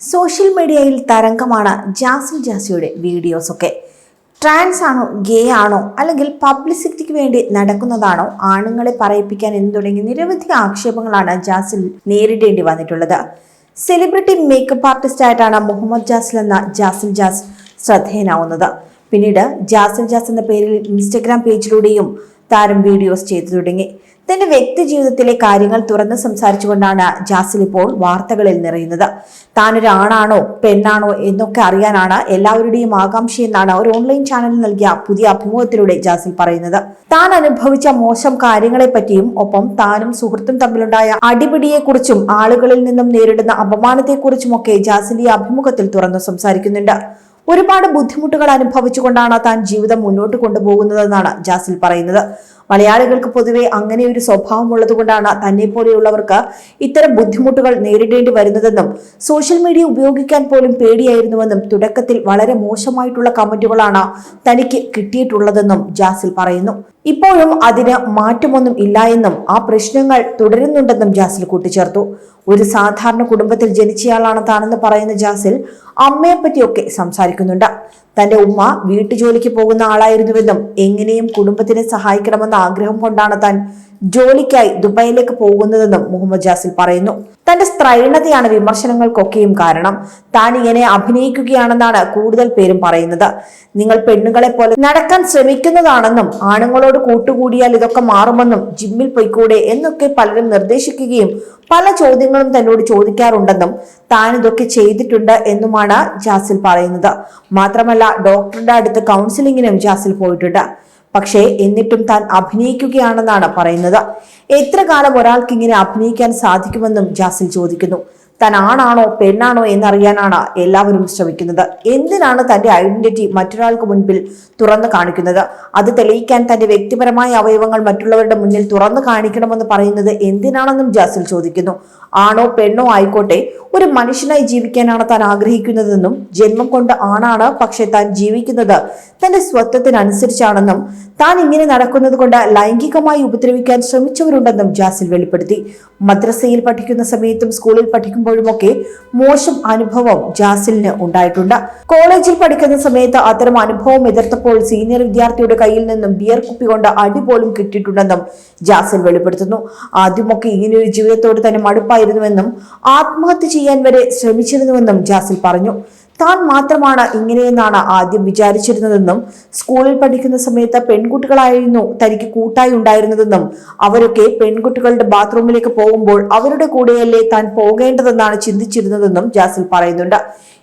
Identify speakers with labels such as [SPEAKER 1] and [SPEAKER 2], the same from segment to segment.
[SPEAKER 1] Social മീഡിയയിൽ തരംഗമാണ് ജാസിൽ ജാസിയുടെ വീഡിയോസൊക്കെ. ട്രാൻസ് ആണോ ഗേ ആണോ അല്ലെങ്കിൽ പബ്ലിസിറ്റിക്ക് വേണ്ടി നടക്കുന്നതാണോ ആണുങ്ങളെ പറയിപ്പിക്കാൻ എന്ന് തുടങ്ങി നിരവധി ആക്ഷേപങ്ങളാണ് ജാസിൽ നേരിടേണ്ടി വന്നിട്ടുള്ളത്. സെലിബ്രിറ്റി മേക്കപ്പ് ആർട്ടിസ്റ്റ് ആയിട്ടാണ് മുഹമ്മദ് ജാസിൽ എന്ന ജാസിൽ ജാസ് ശ്രദ്ധേയനാവുന്നത്. പിന്നീട് ജാസിൽ ജാസ് എന്ന പേരിൽ ഇൻസ്റ്റഗ്രാം പേജിലൂടെയും താരം വീഡിയോസ് ചെയ്തു തുടങ്ങി. തന്റെ വ്യക്തി ജീവിതത്തിലെ കാര്യങ്ങൾ തുറന്ന് സംസാരിച്ചുകൊണ്ടാണ് ജാസിൽ ഇപ്പോൾ വാർത്തകളിൽ നിറയുന്നത്. താനൊരു ആണാണോ പെണ്ണാണോ എന്നൊക്കെ അറിയാനാണ് എല്ലാവരുടെയും ആകാംക്ഷയെന്നാണ് ഒരു ഓൺലൈൻ ചാനലിൽ നൽകിയ പുതിയ അഭിമുഖത്തിലൂടെ ജാസിൽ പറയുന്നത്. താൻ അനുഭവിച്ച മോശം കാര്യങ്ങളെ പറ്റിയും ഒപ്പം താനും സുഹൃത്തും തമ്മിലുണ്ടായ അടിപിടിയെക്കുറിച്ചും ആളുകളിൽ നിന്നും നേരിടുന്ന അപമാനത്തെക്കുറിച്ചുമൊക്കെ ജാസിൽ ഈ അഭിമുഖത്തിൽ തുറന്നു സംസാരിക്കുന്നുണ്ട്. ഒരുപാട് ബുദ്ധിമുട്ടുകൾ അനുഭവിച്ചുകൊണ്ടാണ് താൻ ജീവിതം മുന്നോട്ട് കൊണ്ടുപോകുന്നതെന്നാണ് ജാസിൽ പറയുന്നത്. മലയാളികൾക്ക് പൊതുവെ അങ്ങനെ ഒരു സ്വഭാവം ഉള്ളതുകൊണ്ടാണ് തന്നെ പോലെയുള്ളവർക്ക് ഇത്തരം ബുദ്ധിമുട്ടുകൾ നേരിടേണ്ടി വരുന്നതെന്നും സോഷ്യൽ മീഡിയ ഉപയോഗിക്കാൻ പോലും പേടിയായിരുന്നുവെന്നും തുടക്കത്തിൽ വളരെ മോശമായിട്ടുള്ള കമന്റുകളാണ് തനിക്ക് കിട്ടിയിട്ടുള്ളതെന്നും ജാസിൽ പറയുന്നു. ഇപ്പോഴും അതിന് മാറ്റമൊന്നും ഇല്ല എന്നും ആ പ്രശ്നങ്ങൾ തുടരുന്നുണ്ടെന്നും ജാസിൽ കൂട്ടിച്ചേർത്തു. ഒരു സാധാരണ കുടുംബത്തിൽ ജനിച്ചയാളാണ് താനെന്ന് പറയുന്ന ജാസിൽ അമ്മയെപ്പറ്റിയൊക്കെ സംസാരിക്കുന്നുണ്ട്. തന്റെ ഉമ്മ വീട്ടുജോലിക്ക് പോകുന്ന ആളായിരുന്നുവെന്നും എങ്ങനെയും കുടുംബത്തിനെ സഹായിക്കണമെന്ന ആഗ്രഹം കൊണ്ടാണ് താൻ ജോലിക്കായി ദുബായിലേക്ക് പോകുന്നതെന്നും മുഹമ്മദ് ജാസിൽ പറയുന്നു. തന്റെ സ്ത്രൈണതയാണ് വിമർശനങ്ങൾക്കൊക്കെയും കാരണം. താൻ ഇങ്ങനെ അഭിനയിക്കുകയാണെന്നാണ് കൂടുതൽ പേരും പറയുന്നത്. നിങ്ങൾ പെണ്ണുങ്ങളെ പോലെ നടക്കാൻ ശ്രമിക്കുന്നതാണെന്നും ആണുങ്ങളോട് കൂട്ടുകൂടിയാൽ ഇതൊക്കെ മാറുമെന്നും ജിമ്മിൽ പോയിക്കൂടെ എന്നൊക്കെ പലരും നിർദ്ദേശിക്കുകയും പല ചോദ്യങ്ങളും തന്നോട് ചോദിക്കാറുണ്ടെന്നും താൻ ഇതൊക്കെ ചെയ്തിട്ടുണ്ട് എന്നുമാണ് ജാസിൽ പറയുന്നത്. മാത്രമല്ല ഡോക്ടറുടെ അടുത്ത് കൗൺസിലിങ്ങിനും ജാസിൽ പോയിട്ടുണ്ട്. പക്ഷേ എന്നിട്ടും താൻ അഭിനയിക്കുകയാണെന്നാണ് പറയുന്നത്. എത്ര കാലം ഒരാൾക്ക് ഇങ്ങനെ അഭിനയിക്കാൻ സാധിക്കുമെന്നും ജാസിൽ ചോദിക്കുന്നു. താൻ ആണാണോ പെണ്ണാണോ എന്നറിയാനാണ് എല്ലാവരും ശ്രമിക്കുന്നത്. എന്തിനാണ് തന്റെ ഐഡന്റിറ്റി മറ്റൊരാൾക്ക് മുൻപിൽ തുറന്നു കാണിക്കുന്നത്? അത് തെളിയിക്കാൻ തന്റെ വ്യക്തിപരമായ അവയവങ്ങൾ മറ്റുള്ളവരുടെ മുന്നിൽ തുറന്നു കാണിക്കണമെന്ന് പറയുന്നത് എന്തിനാണെന്നും ജാസിൽ ചോദിക്കുന്നു. ആണോ പെണ്ണോ ആയിക്കോട്ടെ ഒരു മനുഷ്യനായി ജീവിക്കാനാണ് താൻ ആഗ്രഹിക്കുന്നതെന്നും ജന്മം കൊണ്ട് ആണാണ് പക്ഷെ താൻ ജീവിക്കുന്നത് തന്റെ സ്വത്വത്തിനനുസരിച്ചാണെന്നും താൻ ഇങ്ങനെ നടക്കുന്നത് കൊണ്ട് ലൈംഗികമായി ഉപദ്രവിക്കാൻ ശ്രമിച്ചവരുണ്ടെന്നും ജാസിൽ വെളിപ്പെടുത്തി. മദ്രസയിൽ പഠിക്കുന്ന സമയത്തും സ്കൂളിൽ പഠിക്കുമ്പോഴുമൊക്കെ മോശം അനുഭവം ജാസിലിന് ഉണ്ടായിട്ടുണ്ട്. കോളേജിൽ പഠിക്കുന്ന സമയത്ത് അത്തരം അനുഭവം എതിർത്തപ്പോൾ സീനിയർ വിദ്യാർത്ഥിയുടെ കയ്യിൽ നിന്നും ബിയർ കുപ്പി കൊണ്ട് അടി പോലും കിട്ടിയിട്ടുണ്ടെന്നും ജാസിൽ വെളിപ്പെടുത്തുന്നു. ആദ്യമൊക്കെ ഇങ്ങനെയൊരു ജീവിതത്തോട് തന്നെ മടുപ്പായിരുന്നുവെന്നും ആത്മഹത്യ ചെയ്യാൻ വരെ ശ്രമിച്ചിരുന്നുവെന്നും ജാസിൽ പറഞ്ഞു. താൻ മാത്രമാണ് ഇങ്ങനെയെന്നാണ് ആദ്യം വിചാരിച്ചിരുന്നതെന്നും സ്കൂളിൽ പഠിക്കുന്ന സമയത്ത് പെൺകുട്ടികളായിരുന്നു തനിക്ക് കൂട്ടായി ഉണ്ടായിരുന്നതെന്നും അവരൊക്കെ പെൺകുട്ടികളുടെ ബാത്റൂമിലേക്ക് പോകുമ്പോൾ അവരുടെ കൂടെയല്ലേ താൻ പോകേണ്ടതെന്നാണ് ചിന്തിച്ചിരുന്നതെന്നും ജാസിൽ പറയുന്നുണ്ട്.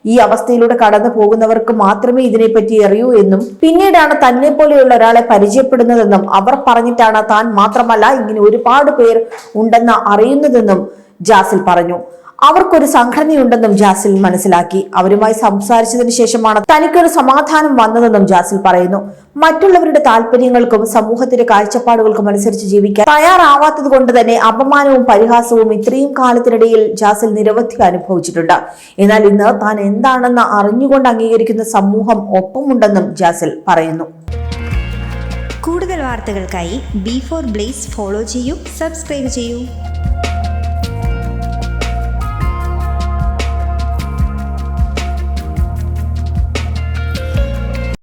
[SPEAKER 1] ഈ അവസ്ഥയിലൂടെ കടന്നു പോകുന്നവർക്ക് മാത്രമേ ഇതിനെപ്പറ്റി അറിയൂ എന്നും പിന്നീടാണ് തന്നെ പോലെയുള്ള ഒരാളെ പരിചയപ്പെടുന്നതെന്നും അവർ പറഞ്ഞിട്ടാണ് താൻ മാത്രമല്ല ഇങ്ങനെ ഒരുപാട് പേർ ഉണ്ടെന്ന് അറിയുന്നതെന്നും ജാസിൽ പറഞ്ഞു. അവർക്കൊരു സംഘടനയുണ്ടെന്നും ജാസിൽ മനസ്സിലാക്കി. അവരുമായി സംസാരിച്ചതിന് ശേഷമാണ് തനിക്കൊരു സമാധാനം വന്നതെന്നും ജാസിൽ പറയുന്നു. മറ്റുള്ളവരുടെ താല്പര്യങ്ങൾക്കും സമൂഹത്തിന്റെ കാഴ്ചപ്പാടുകൾക്കും അനുസരിച്ച് ജീവിക്കാൻ തയ്യാറാവാത്തത് കൊണ്ട് തന്നെ അപമാനവും പരിഹാസവും ഇത്രയും കാലത്തിനിടയിൽ ജാസിൽ നിരവധി അനുഭവിച്ചിട്ടുണ്ട്. എന്നാൽ ഇന്ന് താൻ എന്താണെന്ന് അറിഞ്ഞുകൊണ്ട് അംഗീകരിക്കുന്ന സമൂഹം ഒപ്പമുണ്ടെന്നും ജാസിൽ പറയുന്നു.
[SPEAKER 2] കൂടുതൽ വാർത്തകൾക്കായി ബി ഫോർ ബ്ലേസ് ഫോളോ ചെയ്യൂ സബ്സ്ക്രൈബ് ചെയ്യൂ.